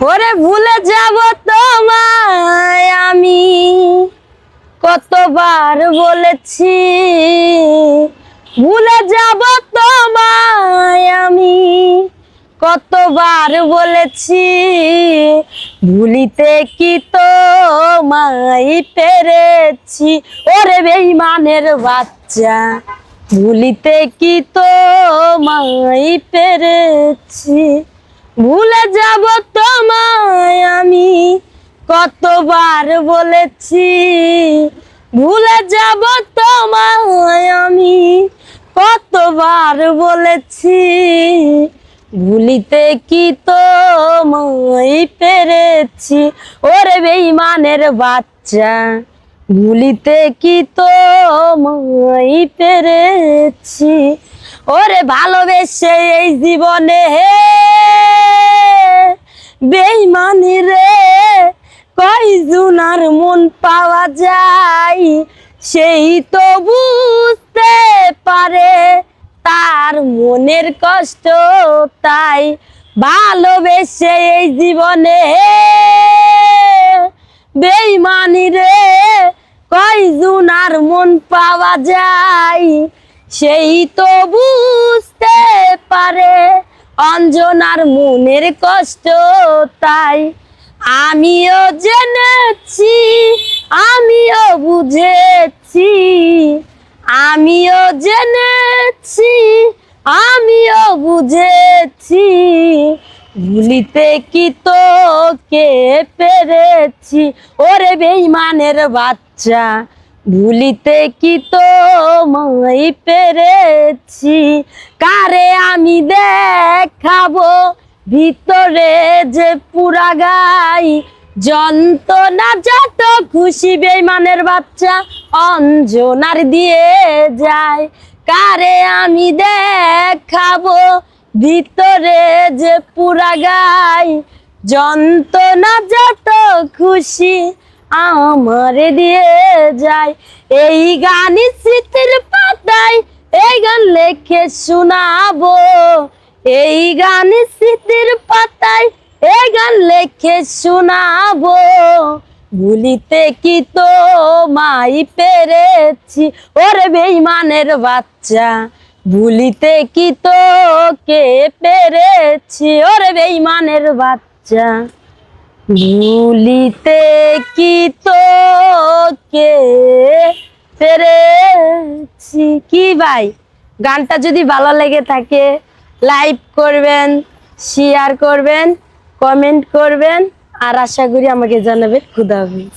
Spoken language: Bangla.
ওরে ভুলে যাব তোমায় আমি। কতবার বলেছি, ভুলে যাব তোমায় আমি। কতবার বলেছি, ভুলিতে কি তো মাই পেরেছি? ওরে বেইমানের বাচ্চা, ভুলিতে কি তো মাই পেরেছি? ভুলে যাব তোমায় আমি, কতবার বলেছি। ভুলে যাব তোমায় আমি, কতবার বলেছি। ভুলিতে কি তো মই পেরেছি? ওরে বেইমানের বাচ্চা, ভুলিতে কি তো মই পেরেছি? ওরে ভালোবেসে এই জীবনে হে বেইমানি রে কয়জনার মন পাওয়া যায়? সেই তো বুঝতে পারে, তার মনের কষ্ট তাই ভালোবেসে এই জীবনে। বেইমানি রে কয়জনার মন পাওয়া যায়? সেই তো বুঝতে পারে অঞ্জনার মনের কষ্ট তাই আমিও জেনেছি, আমিও বুঝেছি, আমিও জেনেছি, আমিও বুঝেছি। ভুলিতে কি তো কে পেরেছি? ওরে বেইমানের বাচ্চা ভুলিতে কি তো মই পেরেছি? কারে আমি দেখাবো? ভিতরে যে পুরা গাই, যন্ত্রণা যত খুশি বেইমানের বাচ্চা অঞ্জনার দিয়ে যায়। কারে আমি দেখাবো? ভিতরে যে পুরা গাই, যন্ত্রণা যত খুশি আমার দিয়ে যায়। এই গান স্মৃতির পাতায় এই গান লেখে শোনাবো। এই গান স্মৃতির পাতায় এই গান লেখে শোনাবো। ভুলিতে কি তো মাই পেরেছি? ওরে বেইমানের বাচ্চা, ভুলিতে কি তো কে পেরেছি? ওরে বেইমানের বাচ্চা। ভুলিতে কি তো কে পেরেছি? কি ভাই? গানটা যদি ভালো লেগে থাকে, লাইক করবেন শেয়ার করবেন কমেন্ট করবেন, আর আশা করি আমাকে জানাবেন খুদা হাফিজ